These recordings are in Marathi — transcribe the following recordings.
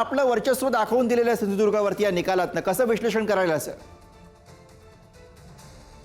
आपलं वर्चस्व दाखवून दिलेलं आहे सिंधुदुर्गावरती या निकालातनं. कसं विश्लेषण करायला असं?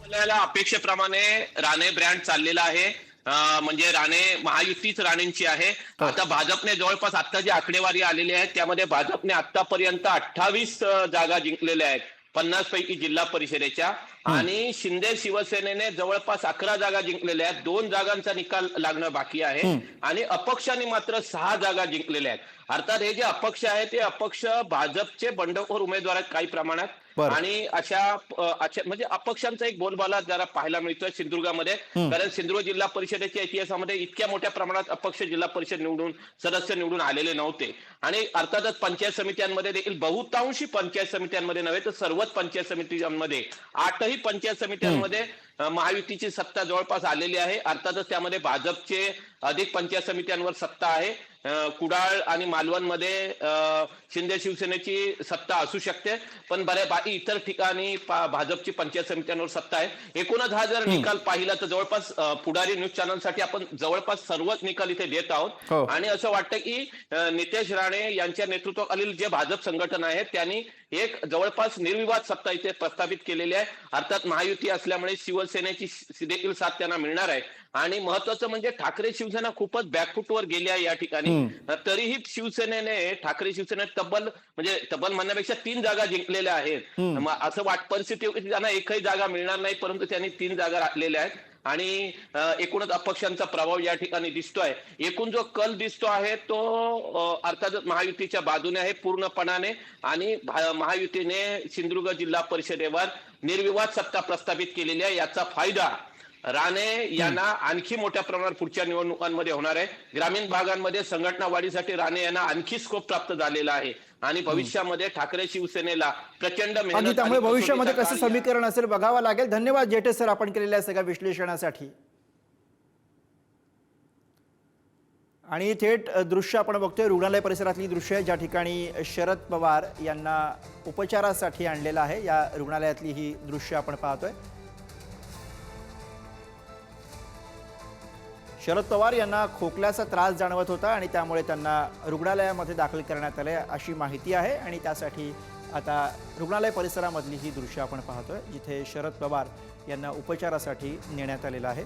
आपल्याला अपेक्षेप्रमाणे राणे ब्रँड चाललेला आहे. म्हणजे राणे महायुतीच राणेंची आहे. आता भाजपने जवळपास आता जी आकडेवारी आलेली आहे त्यामध्ये भाजपने आतापर्यंत अठ्ठावीस जागा जिंकलेल्या आहेत. पन्नास पैकी जिल्हा परिषदेच्या. आणि शिंदे शिवसेनेने जवळपास अकरा जागा जिंकलेल्या आहेत. दोन जागांचा निकाल लागणं बाकी आहे. आणि अपक्षाने मात्र सहा जागा जिंकलेल्या आहेत. अर्थात हे जे अपक्ष आहे ते अपक्ष भाजपचे बंडखोर उमेदवार आहेत काही प्रमाणात. आणि अशा म्हणजे अपक्षांचा एक बोलबाला जरा पाहायला मिळतोय सिंधुदुर्गामध्ये. कारण सिंधुदुर्ग जिल्हा परिषदेच्या इतिहासामध्ये इतक्या मोठ्या प्रमाणात अपक्ष जिल्हा परिषद निवडून सदस्य निवडून आलेले नव्हते. आणि अर्थातच पंचायत समित्यांमध्ये देखील बहुतांशी पंचायत समित्यांमध्ये नव्हे तर सर्वच पंचायत समित्यांमध्ये आठही पंचायत समित्यांमध्ये महायुतीची सत्ता जवळपास आलेली आहे. अर्थातच त्यामध्ये भाजपचे अधिक पंचायत समित्यांवर सत्ता आहे. कुडाळ आणि मालवणमध्ये शिंदे शिवसेनेची सत्ता असू शकते. पण बऱ्या बाकी इतर ठिकाणी भाजपची पंचायत समित्यांवर सत्ता आहे. एकूणच हा जर निकाल पाहिला तर जवळपास पुढारी न्यूज चॅनलसाठी आपण जवळपास सर्वच निकाल इथे देत हो. आहोत आणि असं वाटतं की नितेश राणे यांच्या नेतृत्वाखालील जे भाजप संघटन आहे त्यांनी एक जवळपास निर्विवाद सत्ता इथे प्रस्थापित केलेली आहे. अर्थात महायुती असल्यामुळे शिवसेनेची देखील साथ त्यांना मिळणार आहे. आणि महत्वाचं म्हणजे ठाकरे शिवसेना खूपच बॅकफुटवर गेली आहे या ठिकाणी. तरीही शिवसेनेने ठाकरे शिवसेने तब्बल म्हणजे तब्बल म्हणण्यापेक्षा तीन जागा जिंकलेल्या आहेत. असं वाट परिस्थिती त्यांना एकही जागा मिळणार नाही परंतु त्यांनी तीन जागा राखलेल्या आहेत. आणि एकूणच अपक्षांचा प्रभाव या ठिकाणी दिसतोय. एकूण जो कल दिसतो आहे तो अर्थातच महायुतीच्या बाजूने आहे पूर्णपणाने आणि महायुतीने सिंधुदुर्ग जिल्हा परिषदेवर निर्विवाद सत्ता प्रस्थापित केलेली आहे. याचा फायदा राणे यांना आणखी मोठ्या प्रमाणात पुढच्या निवडणुकांमध्ये होणार आहे. ग्रामीण भागांमध्ये संघटना वाढीसाठी राणे यांना आणखी स्कोप प्राप्त झालेला आहे. आणि भविष्यामध्ये ठाकरे शिवसेनेला प्रचंड आणि मेहनत त्यामुळे भविष्यामध्ये कसं समीकरण असेल बघावं लागेल. धन्यवाद जेठे सर आपण केलेल्या सगळ्या विश्लेषणासाठी. आणि थेट दृश्य आपण बघतोय रुग्णालय परिसरातली दृश्य ज्या ठिकाणी शरद पवार यांना उपचारासाठी आणलेलं आहे. या रुग्णालयातली ही दृश्य आपण पाहतोय. शरद पवार यांना खोकल्याचा त्रास जाणवत होता आणि त्यामुळे त्यांना रुग्णालयामध्ये दाखल करण्यात आले अशी माहिती आहे. आणि त्यासाठी आता रुग्णालय परिसरामधली ही दृश्य आपण पाहतोय जिथे शरद पवार यांना उपचारासाठी नेण्यात आलेलं आहे.